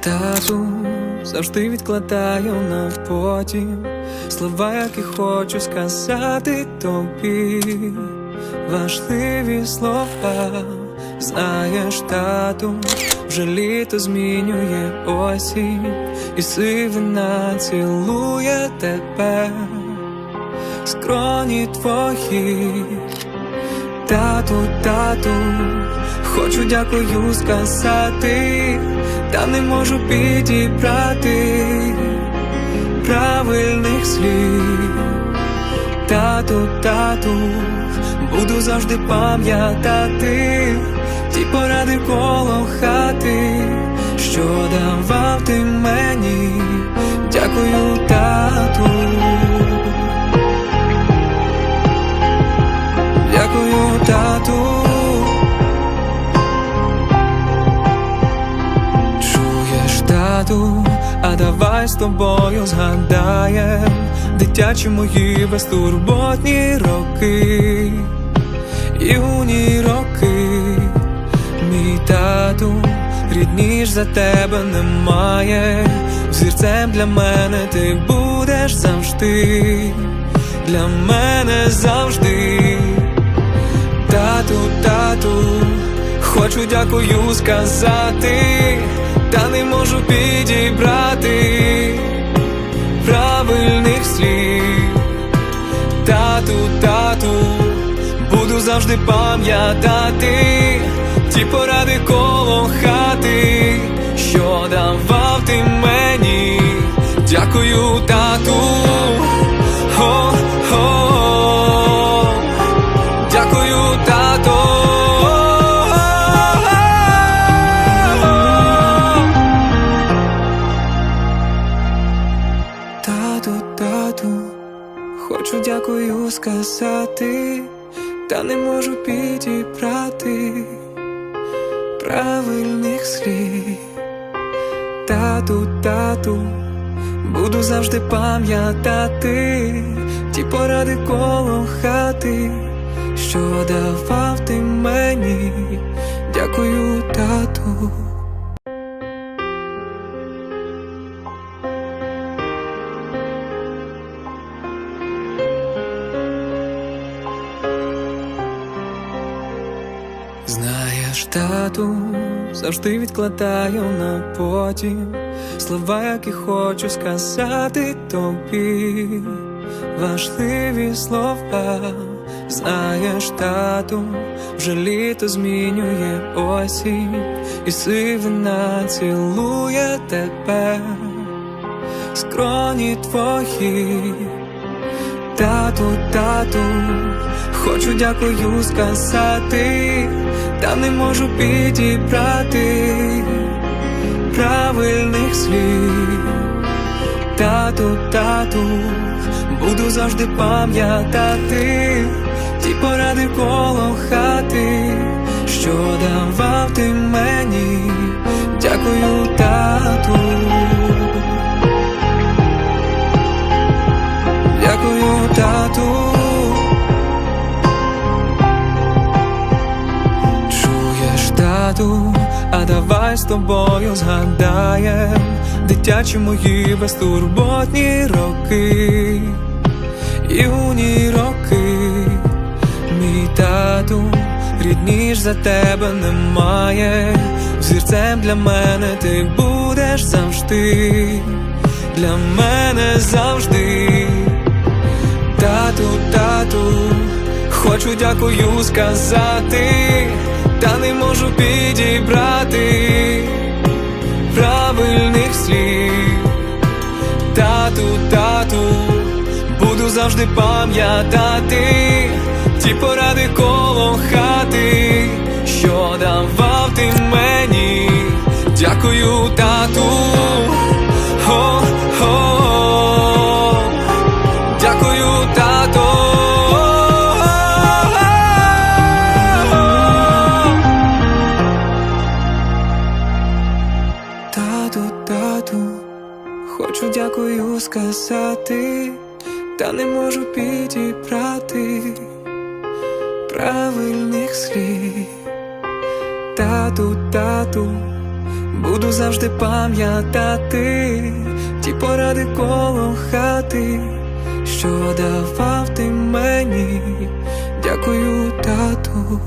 тату, завжди відкладаю на потім слова, які хочу сказати тобі. Важливі слова, знаєш, тату, вже літо змінює осінь, і сивина цілує тебе, скроні твої. Тату, тату, хочу дякую сказати, та не можу підібрати правильних слів. Тату, тату, буду завжди пам'ятати ті поради коло хати, що давав ти мені. Дякую, тату. Тату, а давай з тобою згадаєм дитячі мої безтурботні роки, юні роки, мій тату, рідніш за тебе немає. Взірцем для мене ти будеш завжди, для мене завжди. Тату, тату, хочу дякую сказати, завжди пам'ятати ті поради коло хати, що давав ти мені. Дякую, тату. О, о, Дякую, тато. Тату, тату, хочу дякую сказати, та не можу підібрати правильних слів. Тату, тату, буду завжди пам'ятати ті поради коло хати, що давав ти мені. Дякую, тату. Знаєш, тату, завжди відкладаю на потім слова, які хочу сказати тобі. Важливі слова, знаєш, тату, вже літо змінює осінь, і сивина цілує тебе, скроні твої. Тату, тату, хочу дякую сказати, та не можу підібрати правильних слів. Тату, тату, буду завжди пам'ятати ті поради коло хати, що давав ти мені. Дякую, тату. Дякую. Чуєш, тату, а давай з тобою згадаєм дитячі мої безтурботні роки, юні роки, мій тату, рідніш за тебе немає. Взірцем для мене ти будеш завжди, для мене завжди. Хочу дякую сказати, та не можу підібрати правильних слів. Тату, тату, буду завжди пам'ятати ті поради коло хати, Тату, тату, хочу дякую сказати, та не можу підібрати правильних слів. Тату, тату, буду завжди пам'ятати ті поради коло хати, що давав ти мені. Дякую, тату.